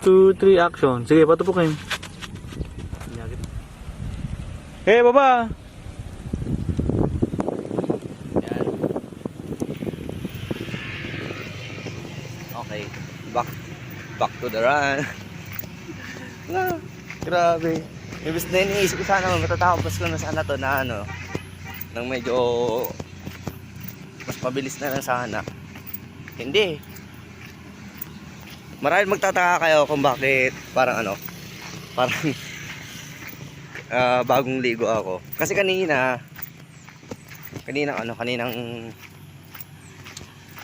2, 3, action. Sige, patupukin. Hey, baba! Okay. Back back to the run. Ah, grabe. Ibig na iniisip ko sana matatapos ko na sana to na ano nang medyo mas mabilis na lang sana. Hindi. Marahil magtataka kayo kung bakit parang ano, parang ah, bagong ligo ako. Kasi kanina, kanina ano, kaninang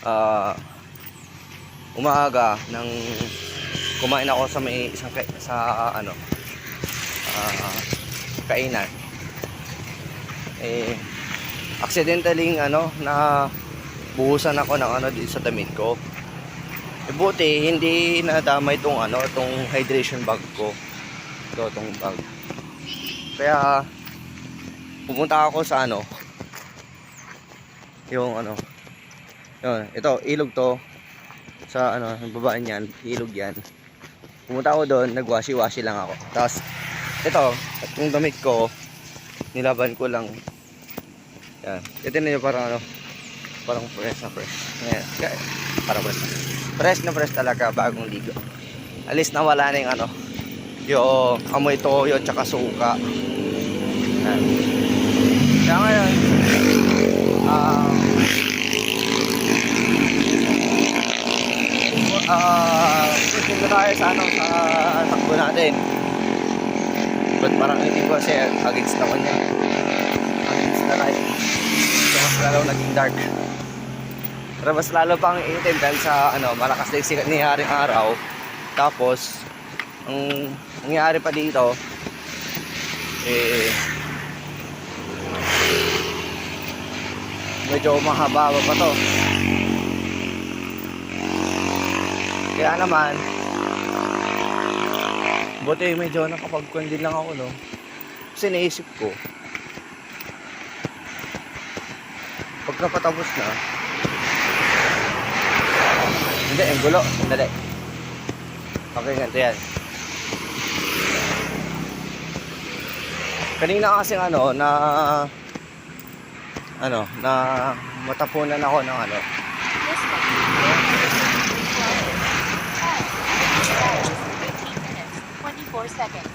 ah umaga nang kumain ako sa may isang sa ano ah, kainan. Eh accidentally ano na buhusan ako ng ano dito sa damit ko. Eh buti hindi nadamay itong ano, itong hydration bag ko. Ito, itong bag. Kaya pumunta ako sa ano yung ano yun, ito, ilog to sa ano, yung babaan yan, ilog yan. Pumunta ako doon, nagwashi-washi lang ako. Tapos, ito, itong damit ko, nilaban ko lang. Yan. Ito na parang ano, parang fresh na fresh. Ngayon, kaya, parang fresh na. Fresh talaga, bagong ligo. Alis na wala na yung ano, yung amoy toyo tsaka suka. Yan. Kaya ngayon, ah, uh, na tayo sa ano, sa takbo natin. But parang hindi ko kasi against naman niya. Against the light. Mas lalo naging dark. Pero mas lalo pang itim dahil sa ano, malakas na sikat nangyaring araw. Tapos, ang nangyari pa dito, eh, medyo mahaba pa to. Kaya naman, buti medyo nakapag-condil lang ako, no? Kasi naisip ko, pag napatapos na, hindi, ang gulo, dali. Okay, ganito yan. Kanina kasi ano, na, ano, na matapunan ako ng ano, This one. 15 minutes, 24 seconds.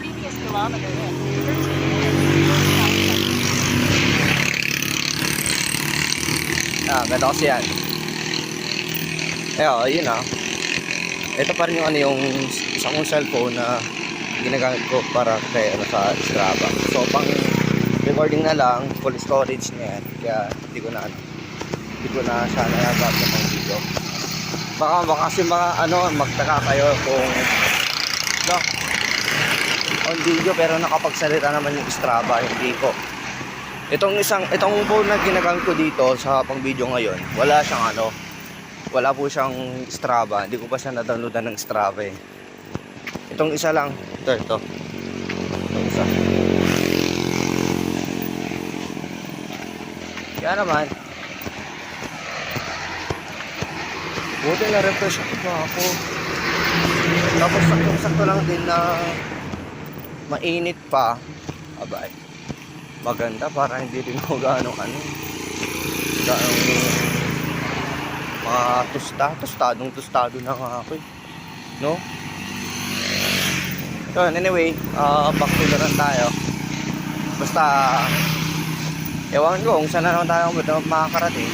Previous kilometer in 13 minutes, 45 seconds. Ah, ganito kasi yan. Eh, oh, yun ah. Ito pa rin yung ano yung isang cellphone na ginagamit ko para kay ano sa Strava. So, pang recording na lang, full storage na yan. Kaya, hindi ko na ano, hindi ko na siya nayabab na pang video. Baka, baka kasi mga ano, magtaka kayo kung no, on video pero nakapagsalita naman yung Strava, hindi ko. Itong isang itong phone na ginagamit ko dito sa pang video ngayon, wala siyang ano, wala po siyang Strava. Hindi ko pa siya na-downloadan ng Strava eh. Itong isa lang, ito, ito. Itong isa. Kaya naman, buti na refresh ako ako. Tapos sakto-sakto lang din na mainit pa. Abay maganda para hindi rin ako gaano ano gaano mga tusta tostadong tostado na nga ako eh. No? So anyway uh, back to the tayo. Basta ewan ko kung saan na naman tayo makakarating.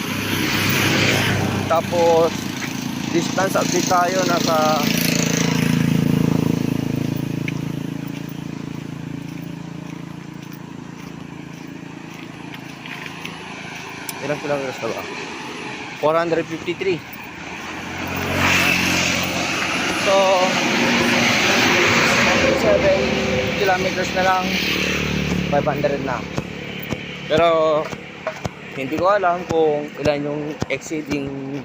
Tapos distance update tayo nasa Ilang kilometers na ba? 453. So, 7 kilometers na lang. 500 na. Pero, hindi ko alam kung ilan yung exceeding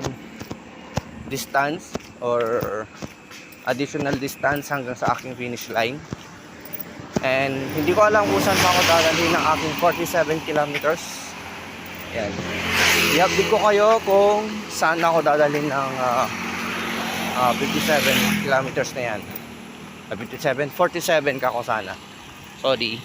distance or additional distance hanggang sa aking finish line. And hindi ko alam kung saan pa ako dadalhin ng aking 47 kilometers. Yan. I-update ko kayo kung saan ako dadalhin ng ah, Ah, 57 kilometers na yan. Ah, 57, 47 kako sana. Sorry.